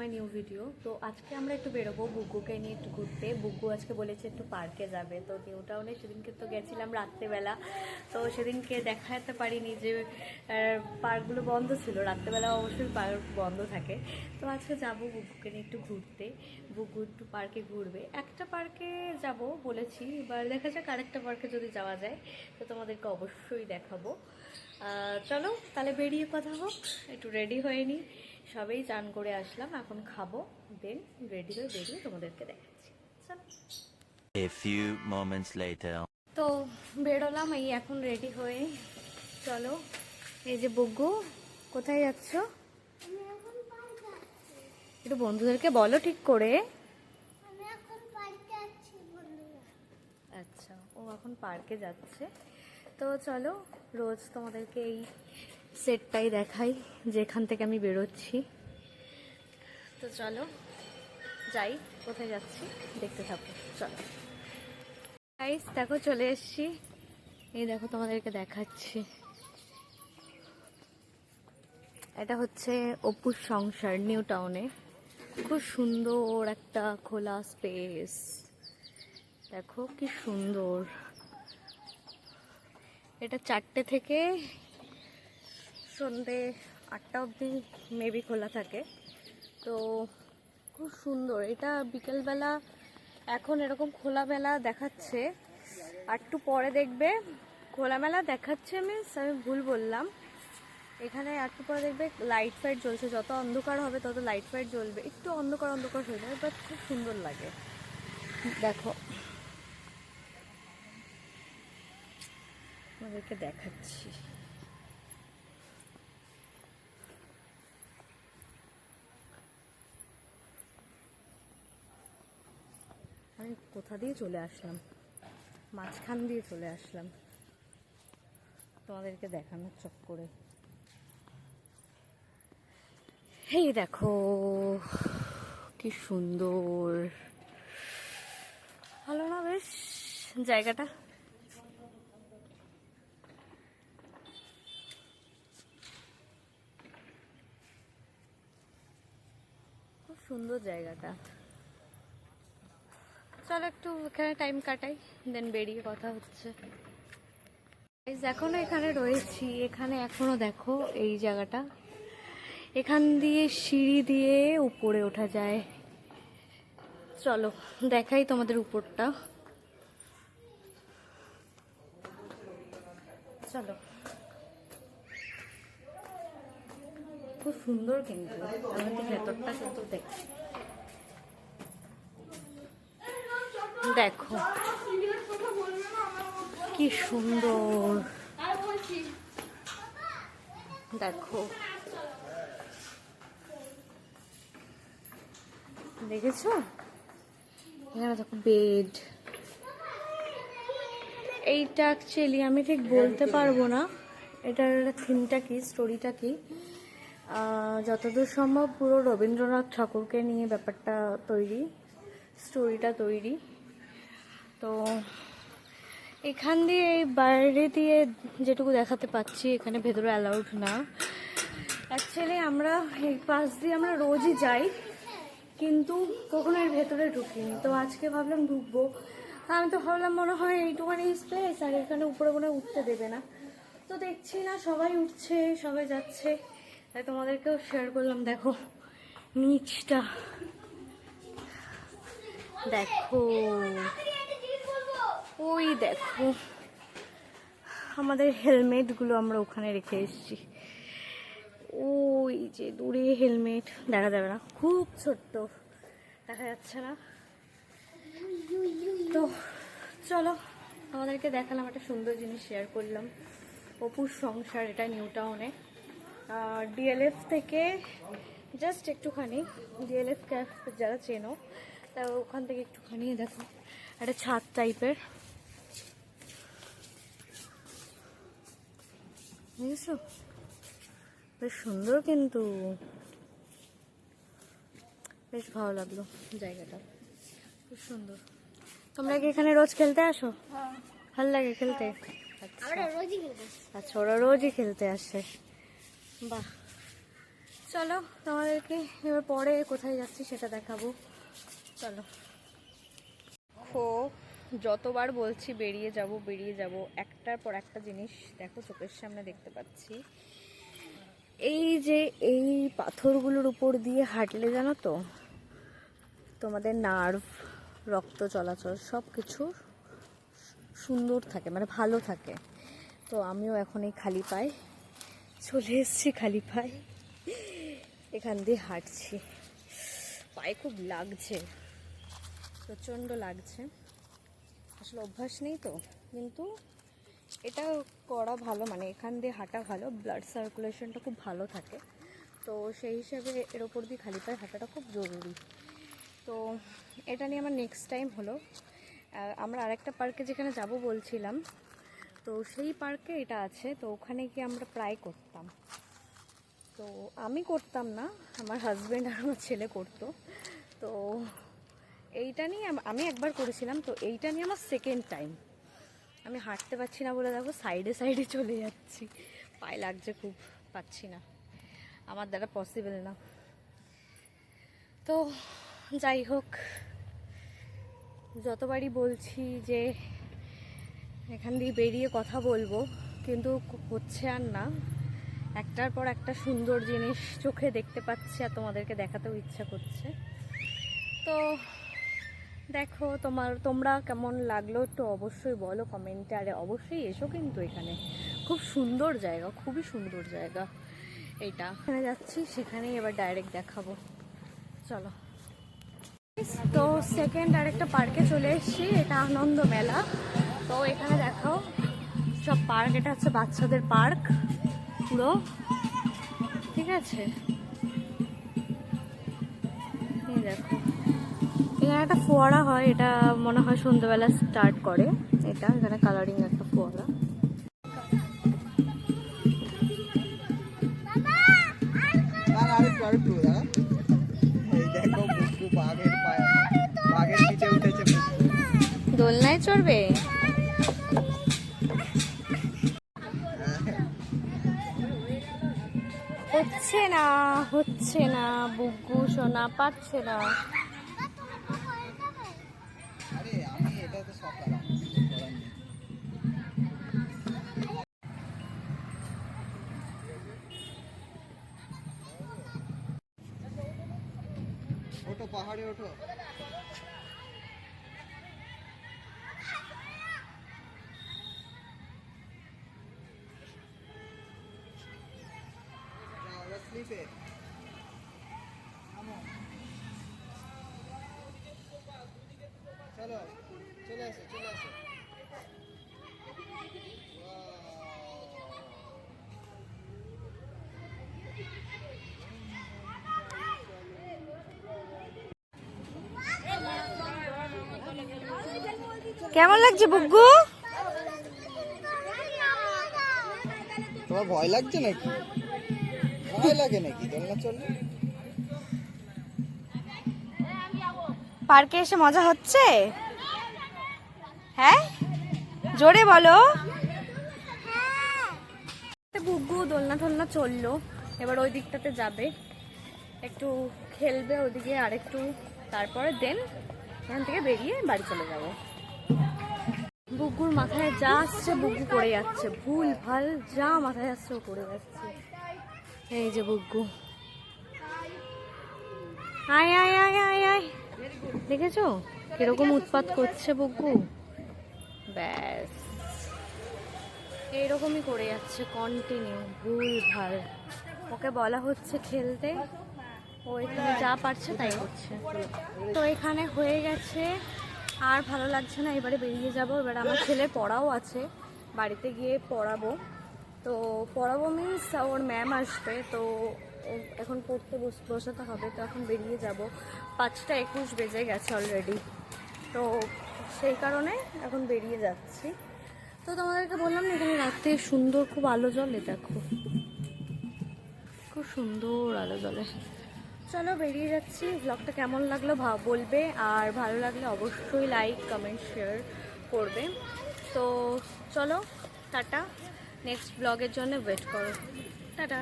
My new video. তো আজকে আমরা একটু বেরোবো বুগুকে নিয়ে একটু ঘুরতে। বুগু আজকে বলেছে একটু পার্কে যাবে। তো নিউ টাউনে সেদিনকে তো গেছিলাম রাত্রেবেলা। তো সেদিনকে দেখাতে পারিনি যে পার্কগুলো বন্ধ ছিল। রাত্রেবেলা অবশ্যই পার্ক বন্ধ থাকে। তো আজকে যাব বুগুকে নিয়ে একটু ঘুরতে। বুগু একটু পার্কে ঘুরবে। একটা পার্কে যাব বলেছি। এবার দেখা যাক আরেকটা পার্কে যদি যাওয়া যায়, তো তোমাদেরকে অবশ্যই দেখাবো। চলো তাহলে বেরিয়ে কথা হোক। একটু রেডি হয়ে নিই সবেই চান করে আসলাম এখন খাব দেন রেডি হয়ে বেরিয়ে তোমাদেরকে দেখাচ্ছি। চলো। A few moments later. তো বেরোলাম এই এখন রেডি হয়ে। চলো এই যে বগ্গু কোথায় যাচ্ছ? একটু বন্ধুদেরকে বলো ঠিক করে। আমি এখন পার্কে আছি বন্ধুরা। আচ্ছা ও এখন পার্কে যাচ্ছে। তো চলো রোজ তোমাদেরকে এই সেটটাই দেখাই, যেখান থেকে আমি বেরোচ্ছি। তো চলো, যাই, কোথায় যাচ্ছি, দেখতে থাকো, চলো। গাইস দেখো, চলে এসেছি। এই দেখো, তোমাদেরকে দেখাচ্ছি। এটা হচ্ছে অপুর সংসার, নিউ টাউনে। খুব সুন্দর একটা খোলা স্পেস দেখো, কি সুন্দর। এটা চারটে থেকে সন্ধে আটটা অবধি মেবি খোলা থাকে। তো খুব সুন্দর। এটা বিকেলবেলা এখন এরকম খোলামেলা দেখাচ্ছে। একটু পরে দেখবে। খোলামেলা দেখাচ্ছে মিন্স আমি ভুল বললাম। এখানে একটু পরে দেখবে লাইট ফাইট জ্বলছে। যত অন্ধকার হবে তত লাইট ফাইট জ্বলবে। একটু অন্ধকার অন্ধকার হয়ে যাবে বাট খুব সুন্দর লাগে। দেখো। আমাদেরকে দেখাচ্ছি আমি কোথা দিয়ে চলে আসলাম? মাঝখান দিয়ে চলে আসলাম। তোমাদেরকে দেখানোর চক্করে এই দেখো, কি সুন্দর। ভালো না বেশ? জায়গাটা? খুব সুন্দর জায়গাটা। চলো একটু এখানে টাইম কাটাই দেন বেরিয়ে কথা হচ্ছে। এখনও এখানে রয়েছি, এখানে এখনও দেখো এই জায়গাটা। এখান দিয়ে সিঁড়ি দিয়ে উপরে ওঠা যায়। চলো, দেখাই তোমাদের উপরটা। চলো। খুব সুন্দর কিন্তু, আমাদের ভেতরটা কিন্তু দেখছি দেখো, কি সুন্দর। দেখো, দেখেছ? এখানে দেখো বেড এইটা অ্যাকচুয়ালি আমি ঠিক বলতে পারব না। এটার থিমটা কি স্টোরিটা কি? যতদূর সম্ভব পুরো রবীন্দ্রনাথ ঠাকুরকে নিয়ে ব্যাপারটা তৈরি স্টোরিটা তৈরি। তো এখান দিয়ে এই বাইরে দিয়ে যেটুকু দেখাতে পাচ্ছি, এখানে ভেতরে অ্যালাউড না। অ্যাকচুয়ালি আমরা এই পাশ দিয়ে আমরা রোজই যাই, কিন্তু কখনো এর ভেতরে ঢুকিনি। তো আজকে ভাবলাম ঢুকবো। আমি তো ভাবলাম মনে হয় এইটুখানি স্পেস আর এখানে উপরে মনে উঠতে দেবে না। তো দেখছি না, সবাই উঠছে, সবাই যাচ্ছে। তাই তোমাদেরকেও শেয়ার করলাম, দেখো নিচটা। দেখো। ওই দেখো, আমাদের হেলমেটগুলো আমরা ওখানে রেখে এসেছি। ওই যে দূরে হেলমেট, দেখা যাবে না, খুব ছোট্ট, দেখা যাচ্ছে না। তো চলো আমাদেরকে দেখালাম একটা সুন্দর জিনিস শেয়ার করলাম, অপুর সংসার, এটা নিউ টাউনে ডিএলএফ থেকে জাস্ট একটুখানি ডিএলএফ ক্যাফ যারা চেনো তা ওখান থেকে একটুখানি দেখো, একটা ছাদ টাইপের বুঝেছ বেশ সুন্দর কিন্তু। বেশ ভালো লাগল জায়গাটা। খুব সুন্দর। তোমরা কি এখানে রোজ খেলতে আসো? ভালো লাগে খেলতে? আচ্ছা আমরা রোজই খেলব আচ্ছা ওরা রোজই খেলতে আসে। বাহ। চলো তোমাদেরকে এবার পরে কোথায় যাচ্ছি সেটা দেখাবো। চলো। খো যতবার বলছি বেরিয়ে যাব বেরিয়ে যাব, একটার পর একটা জিনিস দেখো চোখের সামনে দেখতে পাচ্ছি। এই যে এই পাথরগুলোর উপর দিয়ে হাঁটলে জানো তো, তোমাদের নার্ভ, রক্ত চলাচল সব কিছু সুন্দর থাকে মানে ভালো থাকে। তো আমিও এখন এই খালি পায়ে চলে এসেছি, খালি পায়ে। এখান দিয়ে হাঁটছি। পায়ে খুব লাগছে, প্রচণ্ড লাগছে। আসলে অভ্যাস নেই তো। কিন্তু এটা করা ভালো মানে এখান দিয়ে হাঁটা ভালো ব্লাড সার্কুলেশনটা খুব ভালো থাকে। তো সেই হিসাবে এর ওপর দিয়ে খালি পায়ে হাঁটাটা খুব জরুরি। তো এটা নিয়ে আমার নেক্সট টাইম হলো। আমরা আরেকটা পার্কে যেখানে যাব বলছিলাম, তো সেই পার্কে এটা আছে, তো ওখানে গিয়ে আমরা প্রায় করতাম। তো আমি করতাম না, আমার হাজব্যান্ড আর আমার ছেলে করতো। তো এইটা নিয়ে আমি একবার করেছিলাম, তো এইটা নিয়ে আমার সেকেন্ড টাইম আমি হাঁটতে পারছি না বলে দেখো সাইডে সাইডে চলে যাচ্ছি। পায়ে লাগছে খুব, পাচ্ছি না। আমার দ্বারা পসিবল না। তো যাই হোক, যতবারই বলছি যে এখান দিয়ে বেরিয়ে কথা বলব, কিন্তু হচ্ছে আর না। একটার পর একটা সুন্দর জিনিস চোখে দেখতে পাচ্ছি আর তোমাদেরকে দেখাতেও ইচ্ছা করছে। তো দেখো, তোমার, তোমরা কেমন লাগল একটু অবশ্যই বলো কমেন্টে। আরে অবশ্যই এসো কিন্তু এখানে। খুব সুন্দর জায়গা, খুবই সুন্দর জায়গা এটা। এখানে যাচ্ছি, সেখানেই এবার ডাইরেক্ট দেখাবো। চলো। তো সেকেন্ড আরেকটা পার্কে চলে এসেছি, এটা আনন্দ মেলা। তো এখানে দেখো সব পার্ক এটা হচ্ছে বাচ্চাদের পার্ক পুরো। ঠিক আছে? দেখো। এখানে একটা ফোয়ারা হয় এটা মনে হয় সন্ধ্যেবেলা স্টার্ট করে। এটা এখানে কালারিং একটা ফোয়ারা। বুকু বুকু। দোলনায় চড়বে? হচ্ছে না হচ্ছে না বুগু সোনা পাচ্ছে না। ওঠো পাহাড়ে ওঠো যাও, এবার স্লিপে কেমন লাগছে বুগু তোমার ভয় লাগছে নাকি? ভয় লাগে নাকি? দোলনা চললে পার্কে এসে মজা হচ্ছে? হ্যাঁ? জোরে বলো। গুগু দোলনা টোলনা চলল। এবার ওই দিকটাতে যাবে। একটু খেলবে ওদিকে আর একটু তারপরে দেন এখান থেকে বেরিয়ে বাড়ি চলে যাব। বুগুর মাথায় যা আসছে বুগু করে যাচ্ছে। ভুল, ভালো, যা মাথায় আসছে, ও করে যাচ্ছে। এই যে বুগু আয় আয় আয় আয় আয়। দেখেছ? কীরকম উৎপাত করছে বুগু ব্যাস। এইরকমই করে যাচ্ছে কন্টিনিউ ভুল, ভালো। ওকে বলা হচ্ছে খেলতে। ও এখানে যা পারছে, তাই করছে। তো এখানে হয়ে গেছে আর ভালো লাগছে না, এবারে বেরিয়ে যাব। এবার আমার ছেলে পড়াও আছে, বাড়িতে গিয়ে পড়াবো। তো পড়াবো মিন্স ওর ম্যাম আসবে, তো এখন পড়তে বস- বসাতে হবে, তো এখন বেরিয়ে যাব। পাঁচটা একুশ বেজে গেছে অলরেডি তো সেই কারণে এখন বেরিয়ে যাচ্ছি। তো তোমাদেরকে বললাম না, এখানে রাত্রে সুন্দর খুব আলো জ্বলে দেখো। খুব সুন্দর আলো জ্বলে চলো বেরিয়ে যাচ্ছি। ব্লগটা কেমন লাগল বলবে, আর ভালো লাগলে অবশ্যই লাইক কমেন্ট শেয়ার করবে। তো চলো, টাটা। নেক্সট ব্লগের জন্য ওয়েট করো। টাটা।